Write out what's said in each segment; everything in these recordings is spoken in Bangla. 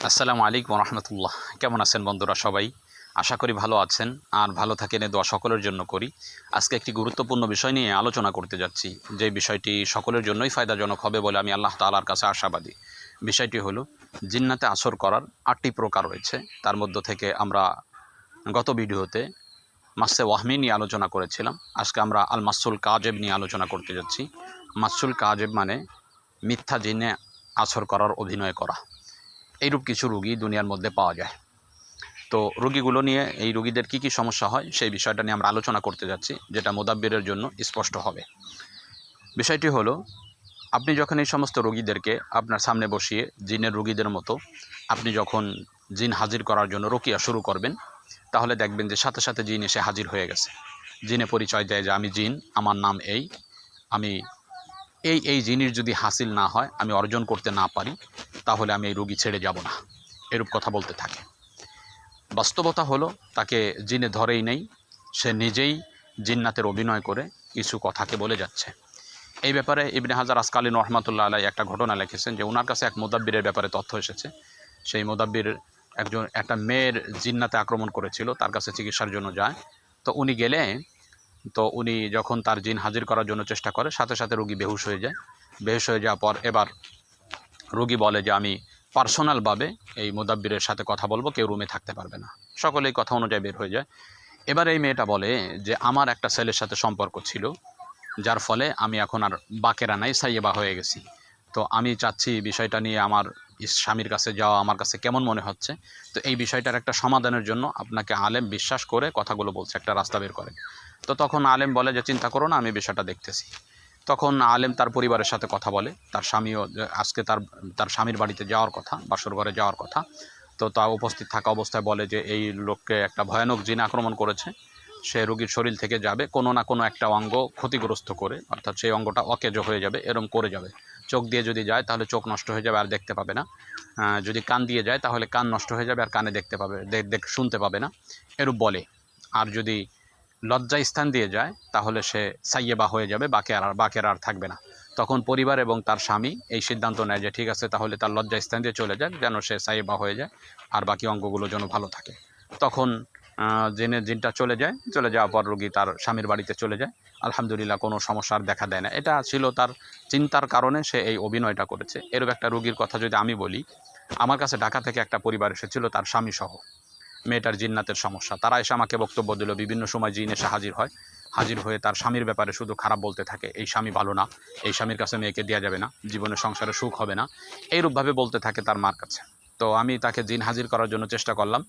আসসালামু আলাইকুম রহমতুল্লাহ কেমন আছেন বন্ধুরা সবাই? আশা করি ভালো আছেন আর ভালো থাকেন, এ দোয়া সকলের জন্য করি। আজকে একটি গুরুত্বপূর্ণ বিষয় নিয়ে আলোচনা করতে যাচ্ছি। যে বিষয়টি সকলের জন্যই ফায়দাজনক হবে বলে আমি আল্লাহ তালার কাছে আশাবাদী। বিষয়টি হলো, জিন্নাতে আসর করার আটটি প্রকার রয়েছে। তার মধ্য থেকে আমরা গত ভিডিওতে মাসে ওয়াহমি নিয়ে আলোচনা করেছিলাম। আজকে আমরা আল মাসুল কাজেব নিয়ে আলোচনা করতে যাচ্ছি। মাসুল কাজেব মানে মিথ্যা জিনে আসর করার অভিনয় করা। এইরূপ কিছু রুগী দুনিয়ার মধ্যে পাওয়া যায়। তো রুগীগুলো নিয়ে এই রুগীদের কি কি সমস্যা হয় সেই বিষয়টা নিয়ে আমরা আলোচনা করতে যাচ্ছি, যেটা মোদাব্বিরের জন্য স্পষ্ট হবে। বিষয়টি হলো, আপনি যখন এই সমস্ত রুগীদেরকে আপনার সামনে বসিয়ে জিনের রুগীদের মতো আপনি যখন জিন হাজির করার জন্য রুকিয়া শুরু করবেন, তাহলে দেখবেন যে সাথে সাথে জিন এসে হাজির হয়ে গেছে। জিনে পরিচয় দেয় যে, আমি জিন, আমার নাম এই, আমি এই এই জিনিস যদি হাসিল না হয়, আমি অর্জন করতে না পারি, তাহলে আমি এই রুগী ছেড়ে যাব না। এরূপ কথা বলতে থাকে। বাস্তবতা হলো, তাকে জিনে ধরেই নেই, সে নিজেই জিন্নাতের অভিনয় করে কিছু কথাকে বলে যাচ্ছে। এই ব্যাপারে ইবনে হাজার আসকালীন রহমাতুল্লাহ আলাই একটা ঘটনা লিখেছেন যে ওনার কাছে এক মোদাব্বিরের ব্যাপারে তথ্য এসেছে। সেই মোদাব্বির একজন, একটা মেয়ের জিন্নাতে আক্রমণ করেছিল, তার কাছে চিকিৎসার জন্য যায়। তো উনি গেলে তো উনি যখন তার জিন হাজির করার জন্য চেষ্টা করে, সাথে সাথে রুগী বেহুশ হয়ে যায়। বেহুশ হয়ে যাওয়ার পর এবার রুগী বলে যে, আমি পার্সোনালভাবে এই মুদাব্বিরের সাথে কথা বলব, কেউ রুমে থাকতে পারবে না। সকলেই কথা অনুযায়ী বের হয়ে যায়। এবার এই মেয়েটা বলে যে, আমার একটা ছেলের সাথে সম্পর্ক ছিল, যার ফলে আমি এখন আর বাকেরা নাই, সাইয়েবা হয়ে গেছি। তো আমি চাচ্ছি বিষয়টা নিয়ে আমার স্বামীর কাছে যাওয়া আমার কাছে কেমন মনে হচ্ছে? তো এই বিষয়টার একটা সমাধানের জন্য আপনাকে আলেম বিশ্বাস করে কথাগুলো বলছে, একটা রাস্তা বের করে তো তখন আলেম বলে যে, চিন্তা করো না, আমি বিষয়টা দেখতেছি। তখন আলেম তার পরিবারের সাথে কথা বলে। তার স্বামীও আজকে তার তার স্বামীর বাড়িতে যাওয়ার কথা, বাসর ঘরে যাওয়ার কথা। তো তা উপস্থিত থাকা অবস্থায় বলে যে, এই লোককে একটা ভয়ানক জিন আক্রমণ করেছে। সে রোগীর শরীর থেকে যাবে, কোনো না কোনো একটা অঙ্গ ক্ষতিগ্রস্ত করে, অর্থাৎ সেই অঙ্গটা অকেজ হয়ে যাবে, এরম করে যাবে। চোখ দিয়ে যদি যায়, তাহলে চোখ নষ্ট হয়ে যাবে, আর দেখতে পাবে না। যদি কান দিয়ে যায়, তাহলে কান নষ্ট হয়ে যাবে, আর কানে দেখতে পাবে শুনতে পাবে না। এরূপ বলে। আর যদি লজ্জা স্থান দিয়ে যায়, তাহলে সে সাইয়েবা হয়ে যাবে, বাকে আর বাকের আর থাকবে না। তখন পরিবার এবং তার স্বামী এই সিদ্ধান্ত নেয় যে, ঠিক আছে, তাহলে তার লজ্জা স্থান দিয়ে চলে যাক, যেন সে সাইয়েবা হয়ে যায়, আর বাকি অঙ্গগুলো যেন ভালো থাকে। তখন জেনে, জিনটা চলে যায়। চলে যাওয়ার পর রোগী তার স্বামীর বাড়িতে চলে যায়। আলহামদুলিল্লাহ, কোনো সমস্যা আর দেখা দেয় না। এটা ছিল তার চিন্তার কারণে সে এই অভিনয়টা করেছে। এরূপ একটা রোগীর কথা যদি আমি বলি, আমার কাছে ঢাকা থেকে একটা পরিবার এসেছিল, তার স্বামী সহ মেয়েটার জিন্নাতের সমস্যা। তারা এসে আমাকে বক্তব্য দিল, বিভিন্ন সময় জিন এসে হাজির হয়। হাজির হয়ে তার স্বামীর ব্যাপারে শুধু খারাপ বলতে থাকে, এই স্বামী ভালো না, এই স্বামীর কাছে মেয়েকে দেওয়া যাবে না, জীবনে সংসারে সুখ হবে না। এইরূপভাবে বলতে থাকে তার মার কাছে। তো আমি তাকে জিন হাজির করার জন্য চেষ্টা করলাম।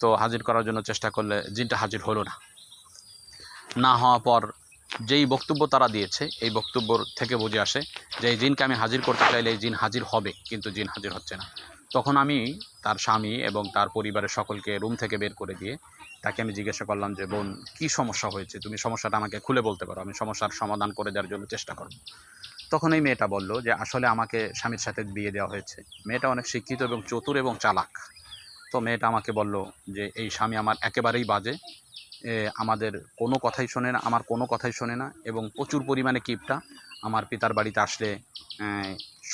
তো হাজির করার জন্য চেষ্টা করলে জিনটা হাজির হলো না। না হওয়ার পর যেই বক্তব্য তারা দিয়েছে, এই বক্তব্য থেকে বুঝে আসে যে এই জিনকে আমি হাজির করতে চাইলে এই জিন হাজির হবে, কিন্তু জিন হাজির হচ্ছে না। তখন আমি তার স্বামী এবং তার পরিবারের সকলকে রুম থেকে বের করে দিয়ে তাকে আমি জিজ্ঞাসা করলাম যে, বোন, কী সমস্যা হয়েছে? তুমি সমস্যাটা আমাকে খুলে বলতে পারো। আমি সমস্যার সমাধান করে দেওয়ার জন্য চেষ্টা করব। তখন এই মেয়েটা বলল যে, আসলে আমাকে স্বামীর সাথে বিয়ে দেওয়া হয়েছে। মেয়েটা অনেক শিক্ষিত এবং চতুর এবং চালাক। তো মেয়েটা আমাকে বলল যে, এই স্বামী আমার একেবারেই বাজে। আমাদের কোনো কথাই শোনে না, আমার কোনো কথাই শোনে না এবং প্রচুর পরিমাণে কিপটা। আমার পিতার বাড়িতে আসলে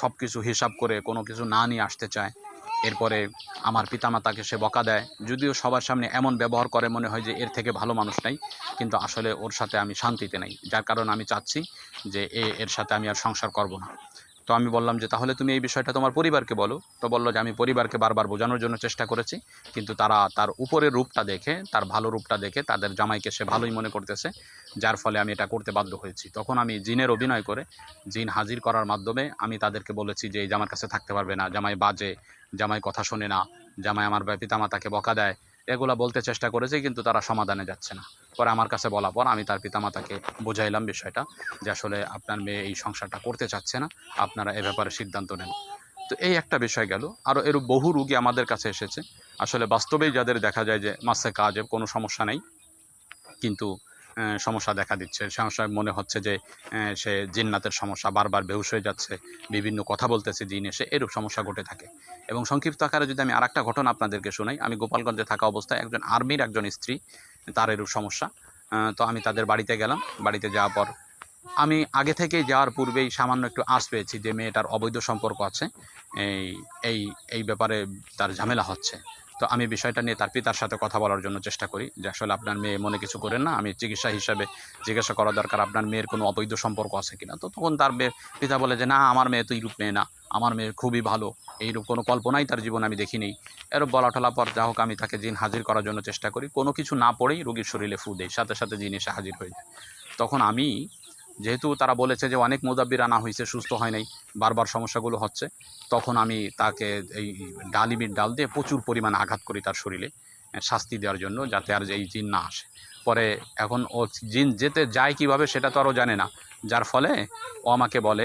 সব কিছু হিসাব করে কোনো কিছু না নিয়ে আসতে চায়। এরপরে আমার পিতামাতাকে সে বকা দেয়। যদিও সবার সামনে এমন ব্যবহার করে মনে হয় যে এর থেকে ভালো মানুষ নাই, কিন্তু আসলে ওর সাথে আমি শান্তিতে নাই। যার কারণে আমি চাচ্ছি যে এ এর সাথে আমি আর সংসার করব না। তো আমি বললাম যে, তাহলে তুমি এই বিষয়টা তোমার পরিবারকে বলো। তো বলল যে, আমি পরিবারকে বারবার বোঝানোর জন্য চেষ্টা করেছি, কিন্তু তারা তার উপরের রূপটা দেখে, তার ভালো রূপটা দেখে, তাদের জামাইকে সে ভালোই মনে করতেছে, যার ফলে আমি এটা করতে বাধ্য হয়েছি। তখন আমি জিনের অভিনয় করে, জিন হাজির করার মাধ্যমে আমি তাদেরকে বলেছি যে, এই জামার কাছে থাকতে পারবে না। জামাই বাজে, জামাই কথা শোনে না। জামাই আমার পিতামাতাকে বকা দেয়। এগুলা বলতে চেষ্টা করেছে, কিন্তু তারা সমাধানে যাচ্ছে না। পরে আমার কাছে বলা পর আমি তার পিতামাতাকে বোঝাইলাম বিষয়টা, যে আসলে আপনার মেয়ে এই সংসারটা করতে চাচ্ছে না, আপনারা এ ব্যাপারে সিদ্ধান্ত নেন। তো এই একটা বিষয় গেল। আরও এর বহু রুগী আমাদের কাছে এসেছে। আসলে বাস্তবেই যাদের দেখা যায় যে মাসে কাজে কোনো সমস্যা নেই, কিন্তু সমস্যা দেখা দিচ্ছে। সমস্যা মনে হচ্ছে যে সে জিন্নাতের সমস্যা বারবার বেহুশ হয়ে যাচ্ছে। বিভিন্ন কথা বলতেছে, জিন এসে, এরূপ সমস্যা ঘটে থাকে। এবং সংক্ষিপ্ত আকারে যদি আমি আর একটা ঘটনা আপনাদেরকে শোনাই, আমি গোপালগঞ্জে থাকা অবস্থায় একজন আর্মির একজন স্ত্রী, তার এরূপ সমস্যা। তো আমি তাদের বাড়িতে গেলাম। বাড়িতে যাওয়ার পর আমি আগে থেকে যাওয়ার পূর্বেই সামান্য একটু আঁচ পেয়েছি যে মেয়েটার অবৈধ সম্পর্ক আছে। এই এই এই ব্যাপারে তার ঝামেলা হচ্ছে। তো আমি বিষয়টা নিয়ে তার পিতার সাথে কথা বলার জন্য চেষ্টা করি যে আসলে আপনার মেয়ে মনে কিছু করেন না, আমি চিকিৎসা হিসাবে জিজ্ঞাসা করা দরকার আপনার মেয়ের কোনো অবৈধ সম্পর্ক আছে কিনা। তো তখন তার পিতা বলে যে, না, আমার মেয়ে তো এইরূপ মেয়ে না, আমার মেয়ে খুবই ভালো, এইরূপ কোনো কল্পনাই তার জীবন আমি দেখিনি। এরূপ বলা টলা পর যা হোক আমি তাকে জিন হাজির করার জন্য চেষ্টা করি। কোনো কিছু না পড়েই রোগীর শরীরে ফু দেয় সাথে সাথে জিন এসে হাজির হয়ে যায়। তখন আমি যেহেতু তারা বলেছে যে অনেক মোদাব্বির আনা হয়েছে সুস্থ হয় নাই, বারবার সমস্যাগুলো হচ্ছে, তখন আমি তাকে এই ডালিমির ডাল দিয়ে প্রচুর পরিমাণে আঘাত করি তার শরীরে শাস্তি দেওয়ার জন্য, যাতে আর এই জিন না আসে। পরে এখন ও জিন যেতে যায় কীভাবে সেটা তো আরও জানে না, যার ফলে ও আমাকে বলে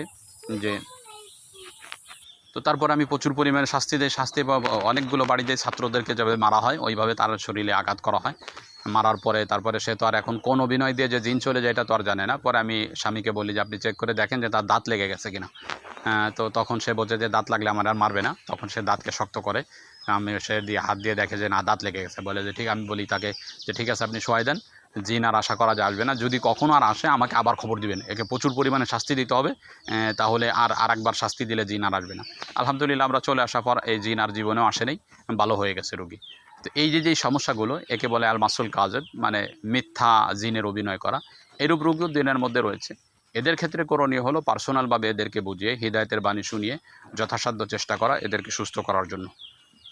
যে তো তারপর আমি প্রচুর পরিমাণে শাস্তি দেয় শাস্তি অনেকগুলো বাড়িতে ছাত্রদেরকে যেভাবে মারা হয়, ওইভাবে তার শরীরে আঘাত করা হয়। মারার পরে তারপরে সে তো আর এখন কোন অভিনয় দিয়ে যে জিন চলে যায়, এটা তো আর জানে না। পরে আমি স্বামীকে বলি যে, আপনি চেক করে দেখেন যে তার দাঁত লেগে গেছে কিনা। তো তখন সে বোঝে যে, দাঁত লাগলে আমার আর মারবে না। তখন সে দাঁতকে শক্ত করে, আমি সে দিয়ে হাত দিয়ে দেখে যে, না, দাঁত লেগে গেছে। বলে যে, ঠিক, আমি বলি তাকে যে, ঠিক আছে, আপনি শোয়াই দেন। জিন আর আশা করা যায় আসবে না। যদি কখনো আর আসে, আমাকে আবার খবর দিবেন। একে প্রচুর পরিমাণে শাস্তি দিতে হবে তাহলে আর আর একবার শাস্তি দিলে জিন আর আসবে না। আলহামদুলিল্লাহ, আমরা চলে আসার পর এই জিন আর জীবনেও আসেনি ভালো হয়ে গেছে রুগী। তো এই যে যে সমস্যাগুলো, একে বলে আল মাসুল কাজের মানে মিথ্যা জিনের অভিনয় করা, এরূপ রোগও দিনের মধ্যে রয়েছে। এদের ক্ষেত্রে করণীয় হলো পার্সোনালভাবে এদেরকে বুঝিয়ে, হৃদায়তের বাণী শুনিয়ে, যথাসাধ্য চেষ্টা করা, এদেরকে সুস্থ করার জন্য।